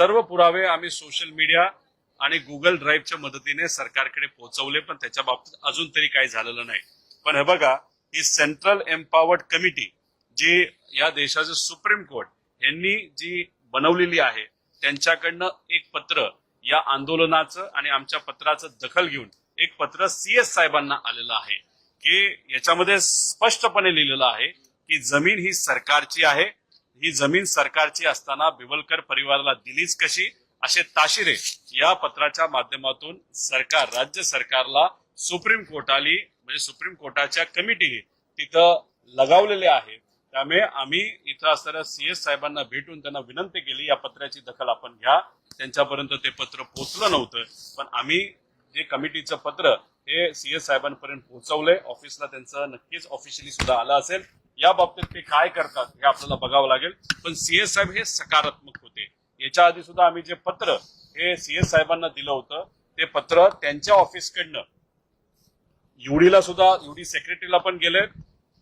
सर्व पुरावे आम्ही सोशल मीडिया आणि गुगल ड्राईव्हच्या मदतीने सरकारकडे पोहोचवले पण त्याच्या बाबतीत अजून तरी काही झालेलं नाही. पण हे बघा ही सेंट्रल एम्पॉवर्ड कमिटी जी या देशाचे सुप्रीम कोर्ट यांनी जी बनवलेली आहे त्यांच्याकडनं एक पत्र या आंदोलनाचं आणि आमच्या पत्राचं दखल घेऊन एक पत्र सीएस साहेबांना आलेलं आहे की याच्यामध्ये स्पष्टपणे लिहिलेलं आहे की जमीन ही सरकारची आहे ही जमीन सरकारची असताना बिवलकर परिवाराला दिलीच कशी? असे ताशिरे या पत्राच्या माध्यमातून सरकार राज्य सरकारला सुप्रीम कोर्टाली म्हणजे सुप्रीम कोर्टाच्या कमिटी तिथं लगावलेले आहे. त्यामुळे आम्ही इथं असणाऱ्या सीएस साहेबांना भेटून त्यांना विनंती केली या पत्राची दखल आपण घ्या. त्यांच्यापर्यंत ते पत्र पोहोचलं नव्हतं पण आम्ही जे कमिटीचं पत्र हे सीएस साहेबांपर्यंत पोहोचवलंय. ऑफिसला त्यांचं नक्कीच ऑफिशियली सुद्धा आलं असेल. या बाबतीत ते काय करतात हे आपल्याला बघावं लागेल. पण सीएस साहेब हे सकारात्मक होते. याच्या आधी सुद्धा आम्ही जे पत्र हे सीएस साहेबांना दिलं होतं ते पत्र त्यांच्या ऑफिसकडनं. युडीला सुद्धा युडी सेक्रेटरीला पण गेले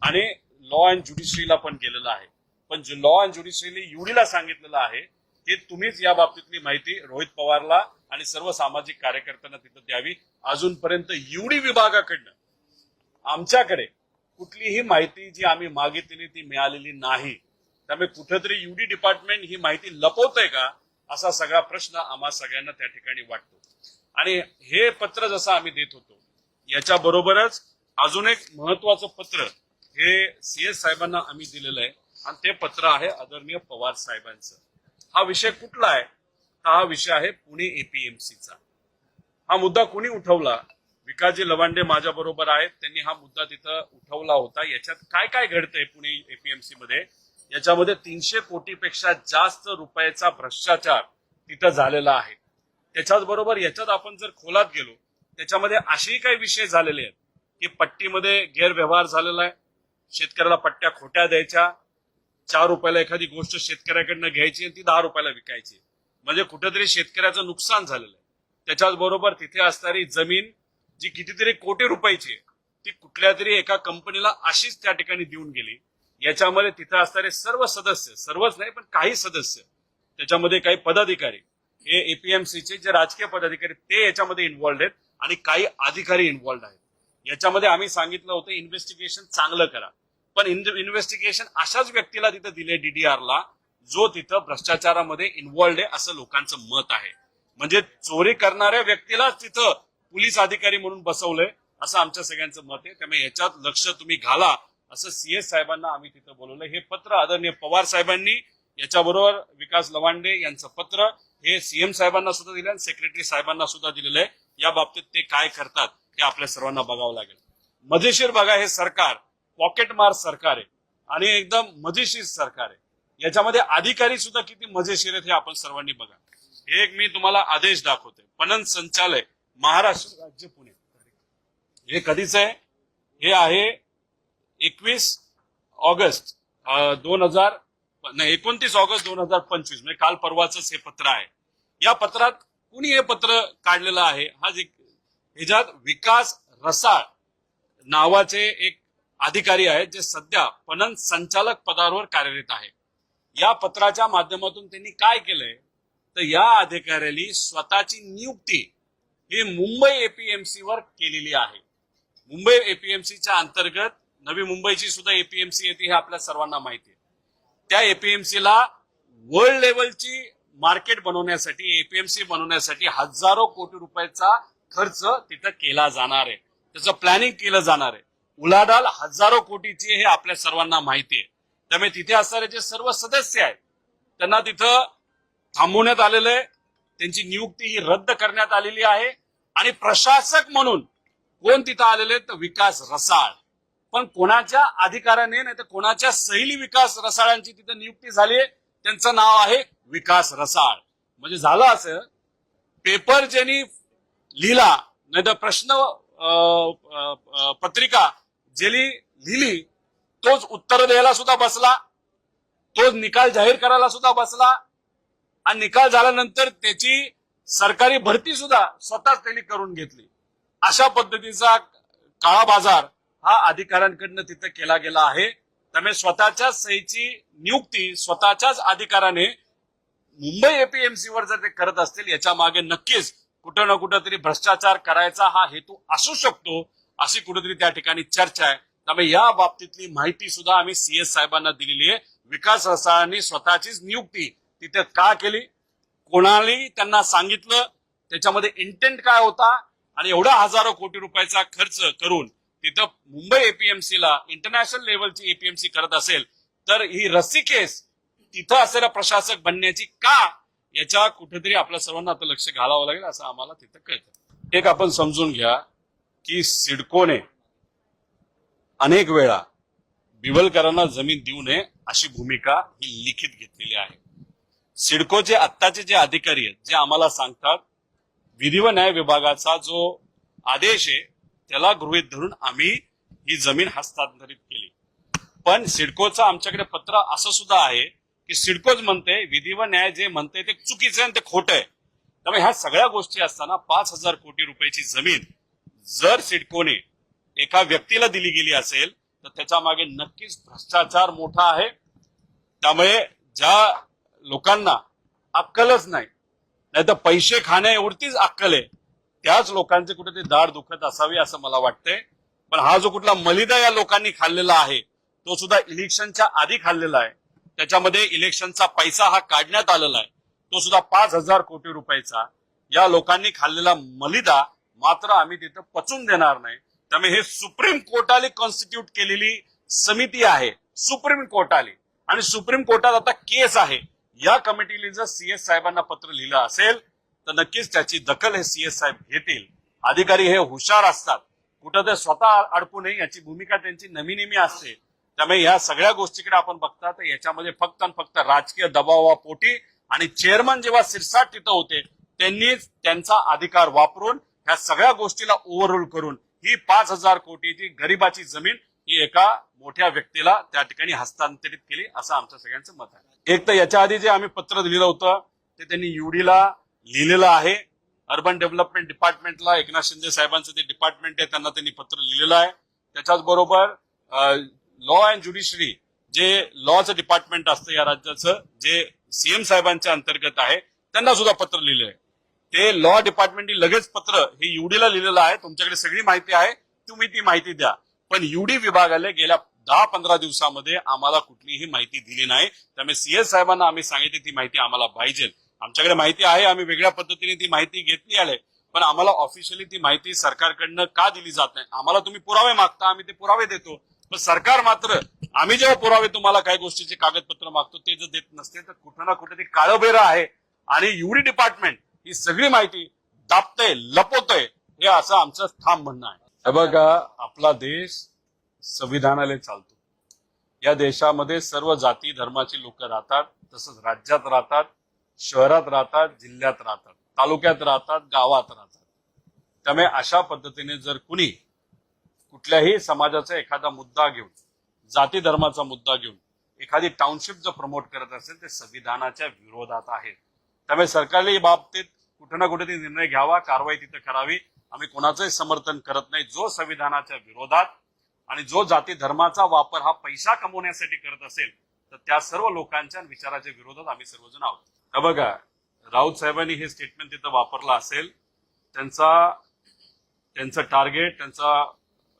आणि लॉ अँड ज्युडिशरीला पण गेलेलं आहे. पण जे लॉ अँड ज्युडिशरीने युडीला सांगितलेलं आहे की तुम्हीच या बाबतीतली माहिती रोहित पवारला आणि सर्व सामाजिक कार्यकर्त्यांना तिथं द्यावी. अजूनपर्यंत युडी विभागाकडनं आमच्याकडे कुठलीही माहिती जी आम्ही मागितलेली ती मिळालेली नाही. त्यामुळे कुठेतरी युडी डिपार्टमेंट ही माहिती लपवतंय का असा सगळा प्रश्न आम्हा सगळ्यांना त्या ठिकाणी वाटतो. आणि हे पत्र जसं आम्ही देत होतो याच्या बरोबरच अजून एक महत्वाचं पत्र हे सीएस साहेबांना आम्ही दिलेलं आहे. आणि ते पत्र आहे आदरणीय पवार साहेबांचं. हा विषय कुठला आहे? हा विषय आहे पुणे एपीएमसीचा हा मुद्दा कुणी उठवला? विकासजी लवांडे माझ्या बरोबर आहेत. त्यांनी हा मुद्दा तिथं उठवला होता. याच्यात काय काय घडतंय पुणे एपीएमसी मध्ये? याच्यामध्ये तीनशे कोटीपेक्षा जास्त रुपयाचा भ्रष्टाचार तिथं झालेला आहे. त्याच्याच बरोबर याच्यात आपण जर खोलात गेलो त्याच्यामध्ये असेही काही विषय झालेले आहेत की पट्टीमध्ये गैरव्यवहार झालेला आहे. शेतकऱ्याला पट्ट्या खोट्या द्यायच्या. चार रुपयाला एखादी गोष्ट शेतकऱ्याकडनं घ्यायची आणि ती दहा रुपयाला विकायची. म्हणजे कुठेतरी शेतकऱ्याचं नुकसान झालेलं आहे. त्याच्याच बरोबर तिथे असणारी जमीन जी कितीतरी कोटी रुपयाची ती कुठल्या तरी एका कंपनीला अशीच त्या ठिकाणी देऊन गेली. याच्यामध्ये तिथे असणारे सर्व सदस्य सर्वच नाही पण काही सदस्य त्याच्यामध्ये काही पदाधिकारी हे एपीएमसीचे जे राजकीय पदाधिकारी ते याच्यामध्ये इन्व्हॉल्ड आहेत आणि काही अधिकारी इन्व्हॉल्ड आहेत. याच्यामध्ये आम्ही सांगितलं होतं इन्व्हेस्टिगेशन चांगलं करा. पण इन्व्हेस्टिगेशन अशाच व्यक्तीला तिथं दिले डीडीआरला जो तिथं भ्रष्टाचारामध्ये इन्व्हॉल्ड आहे असं लोकांचं मत आहे. म्हणजे चोरी करणाऱ्या व्यक्तीलाच तिथं पोलीस अधिकारी म्हणून बसवलंय असं आमच्या सगळ्यांचं मत आहे. त्यामुळे याच्यात लक्ष तुम्ही घाला असं सीएस साहेबांना आम्ही तिथं बोलवलं. हे पत्र आदरणीय पवार साहेबांनी याच्याबरोबर विकास लवांडे यांचं पत्र हे सीएम साहेबांना सुद्धा दिलं आणि सेक्रेटरी साहेबांना सुद्धा दिलेलं आहे. या बाबतीत ते काय करतात हे आपल्या सर्वांना बघावं लागेल. मजेशीर बघा हे सरकार पॉकेट मार सरकार आहे. आणि एकदम मजेशीर सरकार आहे. याच्यामध्ये अधिकारी सुद्धा किती मजेशीर आहेत हे आपण सर्वांनी बघा. हे एक मी तुम्हाला आदेश दाखवतोय. पणन संचालय महाराष्ट्र राज्य पुणे. हे कधीच आहे? हे आहे एकवीस ऑगस्ट दोन हजार नाही एकोणतीस ऑगस्ट दोन हजार पंचवीस म्हणजे काल परवाच हे पत्र आहे. या पत्रात कुणी हे पत्र काढलेलं आहे? हा जे ह्याच्यात विकास रसाळ नावाचे एक अधिकारी आहेत जे सध्या पणन संचालक पदावर कार्यरत आहे. या पत्राच्या माध्यमातून त्यांनी काय केलंय? तर या अधिकाऱ्याने स्वतःची नियुक्ती ही मुंबई एपीएमसी वर केलेली आहे. मुंबई एपीएमसीच्या अंतर्गत नवी मुंबईची सुद्धा एपीएमसी येते हे आपल्या सर्वांना माहिती आहे. त्या एपीएमसीला वर्ल्ड लेवलची मार्केट बनवण्यासाठी एपीएमसी बनवण्यासाठी हजारो कोटी रुपयाचा खर्च तिथं केला जाणार आहे. त्याचं प्लॅनिंग केलं जाणार आहे. उलाढाल हजारो कोटीची हे आपल्या सर्वांना माहिती आहे. त्यामुळे तिथे असणारे जे सर्व सदस्य आहेत त्यांना तिथं थांबवण्यात आलेलं आहे. त्यांची नियुक्ती ही रद्द करण्यात आलेली आहे. आणि प्रशासक म्हणून कोण तिथं आलेले तर विकास रसाळ. पण कोणाच्या अधिकाराने नाही तर कोणाच्या सैली विकास रसाळांची तिथं नियुक्ती झाली आहे? त्यांचं नाव आहे विकास रसाळ. म्हणजे झालं असं पेपर ज्यांनी लिहिला नाही तर प्रश्न अं, पत्रिका ज्यांनी लिहिली तोच उत्तर द्यायला सुद्धा बसला तोच निकाल जाहीर करायला सुद्धा बसला आणि निकाल झाल्यानंतर त्याची सरकारी भरती सुद्धा स्वतःच त्यांनी करून घेतली. अशा पद्धतीचा काळा बाजार हा अधिकाऱ्यांकडनं तिथं केला गेला आहे. त्यामुळे स्वतःच्या सहीची नियुक्ती स्वतःच्याच अधिकाराने मुंबई एपीएमसी वर जर ते करत असतील याच्या मागे नक्कीच कुठं ना कुठं तरी भ्रष्टाचार करायचा हा हेतू असू शकतो अशी कुठेतरी त्या ठिकाणी चर्चा आहे. त्यामुळे या बाबतीतली माहिती सुद्धा आम्ही सीएस साहेबांना दिलेली आहे. विकास रसाळांनी स्वतःचीच नियुक्ती तिथे का केली? कोणालाही त्यांना सांगितलं. त्याच्यामध्ये इंटेंट काय होता? आणि एवढा हजारो कोटी रुपयाचा खर्च करून तिथं मुंबई एपीएमसी ला इंटरनॅशनल लेवलची एपीएमसी करत असेल तर ही रस्सीकेस तिथं असलेला प्रशासक बनण्याची का? याच्या कुठेतरी आपल्या सर्वांना आता लक्ष घालावं लागेल असं आम्हाला तिथं कळतं. एक आपण समजून घ्या की सिडकोने अनेक वेळा बिवलकरांना जमीन देऊ नये अशी भूमिका ही लिखित घेतलेली आहे. सिडकोचे आत्ताचे जे अधिकारी आहेत जे आम्हाला सांगतात विधी व न्याय विभागाचा जो आदेश आहे त्याला गृहीत धरून आम्ही ही जमीन हस्तांतरित केली. पण सिडकोचं आमच्याकडे पत्र असं सुद्धा आहे की सिडकोच म्हणते विधी व न्याय जे म्हणते ते चुकीचं आहे आणि ते खोटं आहे. त्यामुळे ह्या सगळ्या गोष्टी असताना पाच हजार कोटी रुपयाची जमीन जर सिडकोने एका व्यक्तीला दिली गेली असेल तर त्याच्यामागे नक्कीच भ्रष्टाचार मोठा आहे. त्यामुळे ज्या लोकांना अक्कलच नाही. नाही तर पैसे खाण्या एवढतीच अक्कल आहे. त्याच लोकांचे कुठेतरी दाढ दुखत असावी असं मला वाटतंय. पण हा जो कुठला मलिदा या लोकांनी खाल्लेला आहे तो सुद्धा इलेक्शनच्या आधी खाल्लेला आहे. त्याच्यामध्ये इलेक्शनचा पैसा हा काढण्यात आलेला आहे. तो सुद्धा पाच हजार कोटी रुपयाचा. या लोकांनी खाल्लेला मलिदा मात्र आम्ही तिथं पचून देणार नाही. त्यामुळे हे सुप्रीम कोर्टाने कॉन्स्टिट्यूट केलेली समिती आहे. सुप्रीम कोर्टाने आणि सुप्रीम कोर्टात आता केस आहे. या कमिटीने जर सीएस साहेबांना पत्र लिहिलं असेल तर नक्कीच त्याची दखल हे सीएस साहेब घेतील. अधिकारी हे हुशार असतात. कुठं ते स्वतः अडकू नये याची भूमिका त्यांची नमी नेहमी असते. त्यामुळे या सगळ्या गोष्टीकडे आपण बघता तर याच्यामध्ये फक्त आणि फक्त राजकीय दबावापोटी आणि चेअरमन जेव्हा सिरसाट तिथं होते त्यांनीच त्यांचा अधिकार वापरून ह्या सगळ्या गोष्टीला ओव्हरऑल करून ही पाच हजार कोटीची गरिबाची जमीन ही एका मोठ्या व्यक्तीला त्या ठिकाणी हस्तांतरित केली असं आमचं सगळ्यांचं मत आहे. एक तर याच्या आधी जे आम्ही पत्र दिलेलं होतं ते त्यांनी युडीला लिहिलेलं आहे. अर्बन डेव्हलपमेंट डिपार्टमेंटला एकनाथ शिंदे साहेबांचं जे डिपार्टमेंट आहे त्यांना त्यांनी पत्र लिहिलेलं आहे. त्याच्याच बरोबर लॉ अँड ज्युडिशरी जे लॉचं डिपार्टमेंट असतं या राज्याचं जे सीएम साहेबांच्या अंतर्गत आहे त्यांना सुद्धा पत्र लिहिलं आहे. ते लॉ डिपार्टमेंटनी लगेच पत्र हे युडीला लिहिलेलं आहे. तुमच्याकडे सगळी माहिती आहे. तुम्ही ती माहिती द्या. पण ईडी विभागाने गेल्या दहा पंधरा दिवसामध्ये आम्हाला कुठलीही माहिती दिली नाही. त्यामुळे सीएस साहेबांना आम्ही सांगितली ती माहिती आम्हाला पाहिजे. आमच्याकडे माहिती आहे आम्ही वेगळ्या पद्धतीने ती माहिती घेतली आहे. पण आम्हाला ऑफिशियली ती माहिती सरकारकडनं का दिली जात नाही? आम्हाला तुम्ही पुरावे मागता आम्ही ते पुरावे देतो. पण सरकार मात्र आम्ही जेव्हा पुरावे तुम्हाला काही गोष्टीचे कागदपत्र मागतो ते जर देत नसते तर कुठं ना कुठे ते काळबेरा आहे. आणि युडी डिपार्टमेंट ही सगळी माहिती दाबतय लपवतय हे असं आमचं ठाम म्हणणं आहे. हे बघा आपला देश संविधानाला चालतो. या देशामध्ये सर्व जाती धर्माची लोक राहतात तसंच राज्यात राहतात शहरात राहतात जिल्ह्यात राहतात तालुक्यात राहतात गावात राहतात. त्यामुळे अशा पद्धतीने जर कुणी कुठल्याही समाजाचा एखादा मुद्दा घेऊन जाती धर्माचा मुद्दा घेऊन एखादी टाउनशिप जर प्रमोट करत असेल ते संविधानाच्या विरोधात आहे. त्यामुळे सरकारने या बाबतीत कुठे ना कुठे निर्णय घ्यावा कारवाई तिथे करावी आम्ही कोणाचंही समर्थन करत नाही. जो संविधानाच्या विरोधात आणि जो जाती धर्माचा वापर हा पैसा कमवण्यासाठी करत असेल तर त्या सर्व लोकांच्या विचाराच्या विरोधात आम्ही सर्वजण आहोत. बघा राऊत साहेबांनी हे स्टेटमेंट तिथं वापरलं असेल. त्यांचा त्यांचं टार्गेट त्यांचा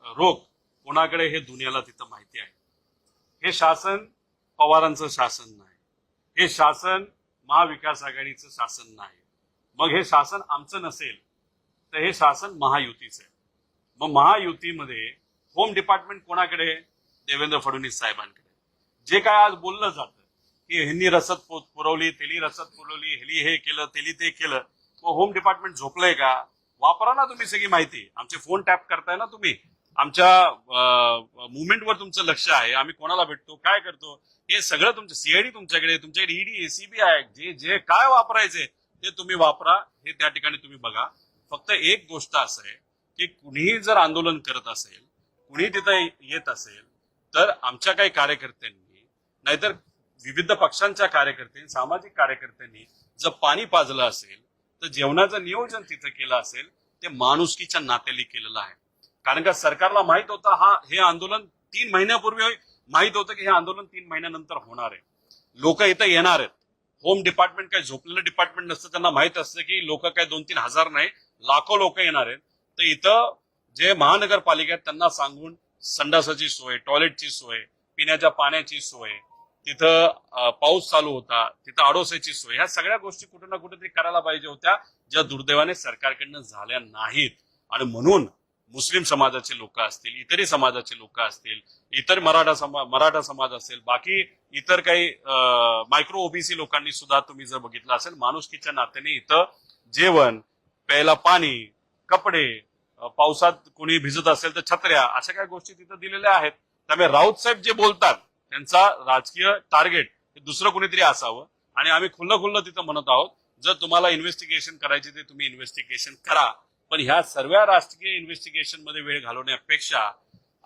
रोग कोणाकडे हे दुनियाला तिथं माहिती आहे. हे शासन पवारांचं शासन नाही. हे शासन महाविकास आघाडीचं शासन नाही. मग हे शासन आमचं नसेल. तर हे शासन महायुतीचं आहे मग महायुतीमध्ये होम डिपार्टमेंट कोणाकडे देवेंद्र फडणवीस साहेबांकडे जे काय आज बोललं जातं की ह्यांनी रसद पुरवली तेली रसद पुरवली हेली हे केलं तेली ते केलं मग होम डिपार्टमेंट झोपलंय का वापरा ना तुम्ही सगळी माहिती आमचे फोन टॅप करताय ना तुम्ही आमच्या मुवमेंटवर तुमचं लक्ष आहे आम्ही कोणाला भेटतो काय करतो हे सगळं तुमचं सीआयडी तुमच्याकडे तुमच्याकडे ईडी आहे जे जे काय वापरायचे ते तुम्ही वापरा हे त्या ठिकाणी तुम्ही बघा फक्त एक गोष्ट असं आहे की कुणीही जर आंदोलन करत असेल कुणी तिथं येत असेल तर आमच्या काही कार्यकर्त्यांनी नाहीतर विविध पक्षांच्या कार्यकर्त्यांनी सामाजिक कार्यकर्त्यांनी जर पाणी पाजलं असेल तर जेवणाचं नियोजन तिथं केलं असेल ते माणुसकीच्या नात्याने केलेलं आहे. कारण का सरकारला माहीत होतं हा हे आंदोलन तीन महिन्यापूर्वी माहीत होतं की हे आंदोलन तीन महिन्यानंतर होणार आहे. लोक इथं येणार आहेत. होम डिपार्टमेंट काय झोपलेलं डिपार्टमेंट नसतं त्यांना माहीत असतं की लोक काय दोन तीन हजार नाही लाखो लोक येणार आहेत. तर इथं जे महानगरपालिका आहेत त्यांना सांगून संडासाची सोय टॉयलेटची सोय पिण्याच्या पाण्याची सोय तिथं पाऊस चालू होता तिथं आडोसेची सोय ह्या सगळ्या गोष्टी कुठे ना कुठेतरी करायला पाहिजे होत्या ज्या दुर्दैवाने सरकारकडनं झाल्या नाहीत. आणि म्हणून मुस्लिम समाजाचे लोक असतील इतरही समाजाचे लोक असतील इतर मराठा समाज मराठा समाज असेल बाकी इतर काही मायक्रो ओबीसी लोकांनी सुद्धा तुम्ही जर बघितलं असेल माणुसकीच्या नात्याने इथं जेवण प्यायला पाणी कपडे पावसात कोणी भिजत असेल तर छत्र्या अशा काही गोष्टी तिथं दिलेल्या आहेत. त्यामुळे राऊत साहेब जे बोलतात त्यांचा राजकीय टार्गेट हे दुसरं कोणीतरी असावं. आणि आम्ही खुल्लं खुल्लं तिथं म्हणत आहोत जर तुम्हाला इन्व्हेस्टिगेशन करायची ते तुम्ही इन्व्हेस्टिगेशन करा. पण ह्या सर्व राजकीय इन्व्हेस्टिगेशनमध्ये वेळ घालवण्यापेक्षा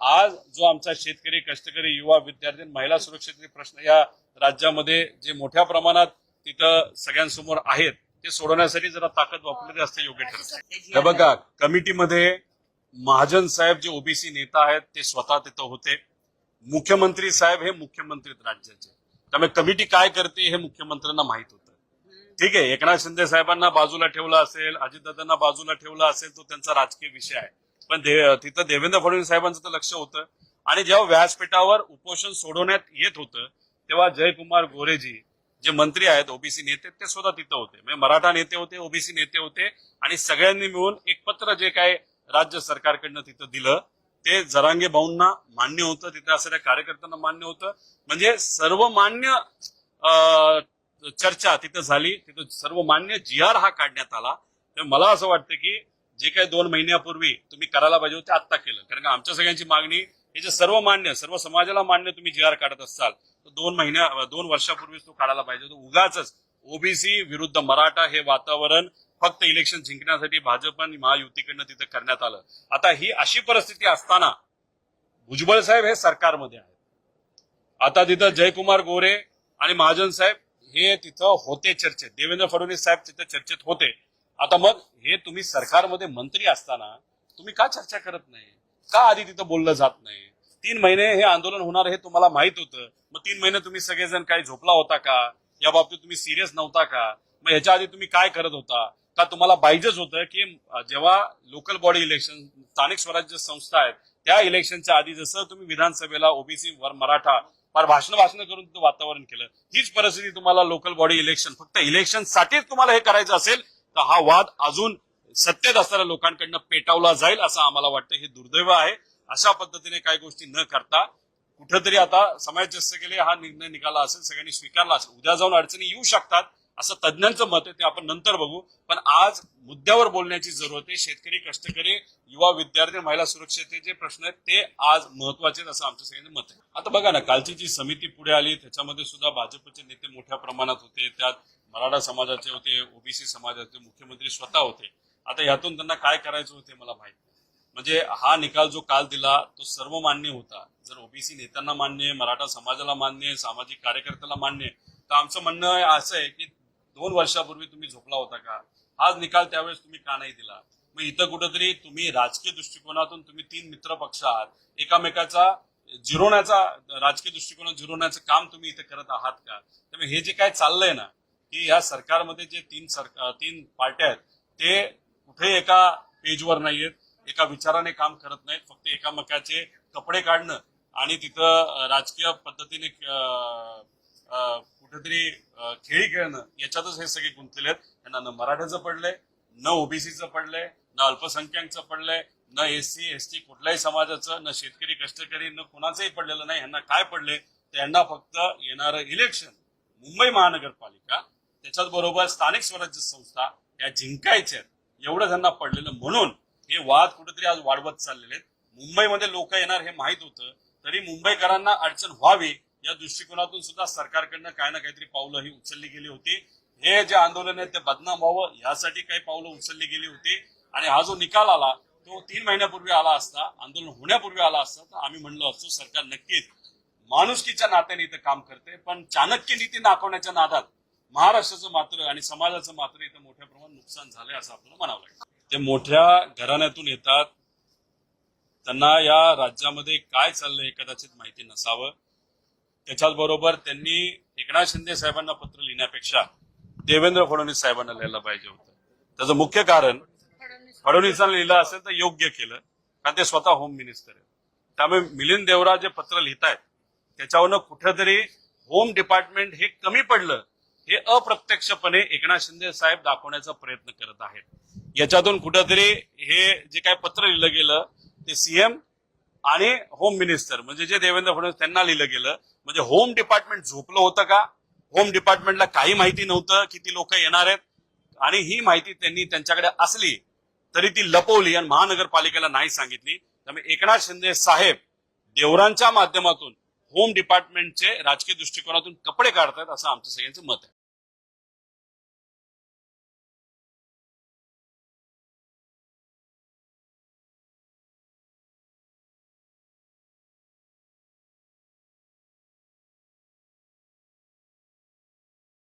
आज जो आमचा शेतकरी कष्टकरी युवा विद्यार्थी महिला सुरक्षेचे प्रश्न या राज्यामध्ये जे मोठ्या प्रमाणात तिथं सगळ्यांसमोर आहेत ते सोडवण्यासाठी जरा ताकद वापरली असते योग्य ठरते. हे बघा कमिटीमध्ये महाजन साहेब जे ओबीसी नेता आहेत ते स्वतः तिथं होते. मुख्यमंत्री साहेब हे मुख्यमंत्री राज्याचे. त्यामुळे कमिटी काय करते हे मुख्यमंत्र्यांना माहीत होतं. ठीक आहे एकनाथ शिंदे साहेबांना बाजूला ठेवलं असेल अजितदादांना बाजूला ठेवलं असेल तो त्यांचा राजकीय विषय आहे. पण दे- तिथं देवेंद्र फडणवीस साहेबांचं तर लक्ष होतं. आणि जेव्हा व्यासपीठावर उपोषण सोडवण्यात येत होतं तेव्हा जयकुमार गोरेजी जे मंत्री आहेत ओबीसी नेते ते सुद्धा तिथं होते. म्हणजे मराठा नेते होते ओबीसी नेते होते आणि सगळ्यांनी मिळून एक पत्र जे काय राज्य सरकारकडनं तिथं दिलं ते जरांगे भाऊंना मान्य होतं तिथे असणाऱ्या कार्यकर्त्यांना मान्य होतं. म्हणजे सर्वमान्य अं, चर्चा तिथं झाली. तिथं सर्वमान्य जी आर हा काढण्यात आला. तर मला असं वाटतं की जे काही दोन महिन्यापूर्वी तुम्ही करायला पाहिजे होते आत्ता केलं. कारण का आमच्या सगळ्यांची मागणी हे जे सर्व मान्य सर्व समाजाला मान्य तुम्ही जी आर काढत असाल दोन महिन्या दोन वर्षापूर्वीच तो काढायला पाहिजे होता. उगाच ओबीसी विरुद्ध मराठा हे वातावरण फक्त इलेक्शन जिंकण्यासाठी भाजप आणि महायुतीकडनं तिथं करण्यात आलं. आता ही अशी परिस्थिती असताना भुजबळ साहेब हे सरकारमध्ये आहेत. आता तिथं जयकुमार गोरे आणि महाजन साहेब हे तिथं होते चर्चेत. देवेंद्र फडणवीस साहेब तिथं चर्चेत होते. आता मग हे तुम्ही सरकारमध्ये मंत्री असताना तुम्ही का चर्चा करत नाही? का आधी तिथं बोललं जात नाही? तीन महिने हे आंदोलन होणार हे तुम्हाला माहीत होतं. मग तीन महिने तुम्ही सगळेजण काही झोपला होता का? या बाबतीत तुम्ही सिरियस नव्हता का? मग ह्याच्या आधी तुम्ही काय करत होता? का तुम्हाला पाहिजेच होतं की जेव्हा लोकल बॉडी इलेक्शन स्थानिक स्वराज्य संस्था आहेत त्या इलेक्शनच्या आधी जसं तुम्ही विधानसभेला ओबीसी वर मराठा फार भाषण भाषण करून तिथं वातावरण केलं हीच परिस्थिती तुम्हाला लोकल बॉडी इलेक्शन फक्त इलेक्शन साठीच तुम्हाला हे करायचं असेल तर हा वाद अजून सत्तेत असणाऱ्या लोकांकडनं पेटावला जाईल असं आम्हाला वाटतं. हे दुर्दैव आहे. अशा पद्धतीने काही गोष्टी न करता कुठेतरी आता समाज केले हा निर्णय निघाला असेल सगळ्यांनी स्वीकारला असेल उद्या जाऊन अडचणी येऊ शकतात असं तज्ज्ञांचं मत आहे ते आपण नंतर बघू. पण आज मुद्द्यावर बोलण्याची जरूरत आहे शेतकरी कष्टकरी युवा विद्यार्थी महिला सुरक्षेचे जे प्रश्न आहेत ते आज महत्त्वाचे आहेत असं आमचं सगळ्यांचं मत आहे. आता बघा ना कालची जी समिती पुढे आली त्याच्यामध्ये सुद्धा भाजपचे नेते मोठ्या प्रमाणात होते त्यात मराठा समाजाचे होते ओबीसी समाजाचे मुख्यमंत्री स्वतः होते. आता यातून त्यांना काय करायचं होते मला माहीत नाही. म्हणजे हा निकाल जो काल दिला तो सर्व मान्य होता. जर ओबीसी नेत्यांना मान्य आहे मराठा समाजाला मान्य आहे सामाजिक कार्यकर्त्याला मान्य आहे तर आमचं म्हणणं असं आहे की दोन वर्षापूर्वी तुम्ही झोपला होता का? हाच निकाल त्यावेळेस तुम्ही का नाही दिला? मग इथं कुठंतरी तुम्ही राजकीय दृष्टिकोनातून तुम्ही तीन मित्र पक्ष आहात. एकामेकाचा जिरवण्याचा राजकीय दृष्टिकोनात जिरवण्याचं काम तुम्ही इथे करत आहात का? त्यामुळे हे जे काय चाललंय ना की या सरकारमध्ये जे तीन सरकार तीन पार्ट्या आहेत ते कुठे एका पेजवर नाहीयेत. एका विचाराने काम करत नाहीत फक्त एकामेकाचे कपडे काढणं आणि तिथं राजकीय पद्धतीने कुठेतरी खेळी खेळणं याच्यातच हे सगळे गुंतलेले आहेत. यांना न मराठ्याचं पडलंय न ओबीसीचं पडलंय न अल्पसंख्याकचं पडलंय न एस सी एस टी कुठल्याही समाजाचं न शेतकरी कष्टकरी न कुणाचंही पडलेलं नाही. यांना काय पडले तर यांना फक्त येणारं इलेक्शन मुंबई महानगरपालिका त्याच्याच बरोबर स्थानिक स्वराज्य संस्था या जिंकायच्या आहेत. एवढं त्यांना पडलेलं म्हणून हे वाद कुठेतरी आज वाढवत चाललेले आहेत. मुंबईमध्ये लोक येणार हे माहीत होतं. तरी मुंबईकरांना अडचण व्हावी या दृष्टिकोनातून सुद्धा सरकारकडनं काय ना काहीतरी पावलं ही उचलली गेली होती. हे जे आंदोलन आहे ते बदनाम व्हावं यासाठी काही पावलं उचलली गेली होती. आणि हा जो निकाल आला तो तीन महिन्यापूर्वी आला असता आंदोलन होण्यापूर्वी आला असता तर आम्ही म्हणलो असतो सरकार नक्कीच माणुसकीच्या नात्याने इथं काम करते पण चाणक्य नीती दाखवण्याच्या नादात महाराष्ट्राचं मात्र आणि समाजाचं मात्र इथं मोठ्या प्रमाणात नुकसान झालंय असं आपल्याला म्हणावं लागेल. ते मोठ्या घराण्यातून येतात त्यांना या राज्यामध्ये काय चाललंय कदाचित माहिती नसावं. त्याच्याच बरोबर त्यांनी एकनाथ शिंदे साहेबांना पत्र लिहिण्यापेक्षा देवेंद्र फडणवीस साहेबांना लिहायला पाहिजे होतं. त्याचं मुख्य कारण फडणवीसांना लिहिलं असेल तर योग्य केलं कारण ते स्वतः होम मिनिस्टर आहेत. त्यामुळे मिलिंद देवरा जे पत्र लिहित आहेत त्याच्यावरनं कुठेतरी होम डिपार्टमेंट हे कमी पडलं हे अप्रत्यक्षपणे एकनाथ शिंदे साहेब दाखवण्याचा प्रयत्न करत आहेत. याच्यातून कुठंतरी हे जे काय पत्र लिहिलं गेलं ते सीएम आणि होम मिनिस्टर म्हणजे जे देवेंद्र फडणवीस त्यांना लिहिलं गेलं म्हणजे होम डिपार्टमेंट झोपलं होतं का? होम डिपार्टमेंटला काही माहिती नव्हतं किती लोक येणार आहेत. आणि ही माहिती त्यांनी त्यांच्याकडे असली तरी ती लपवली आणि महानगरपालिकेला नाही सांगितली. त्यामुळे एकनाथ शिंदे साहेब देवरांच्या माध्यमातून होम डिपार्टमेंटचे राजकीय दृष्टिकोनातून कपडे काढतायत असं आमचं सगळ्यांचं मत आहे.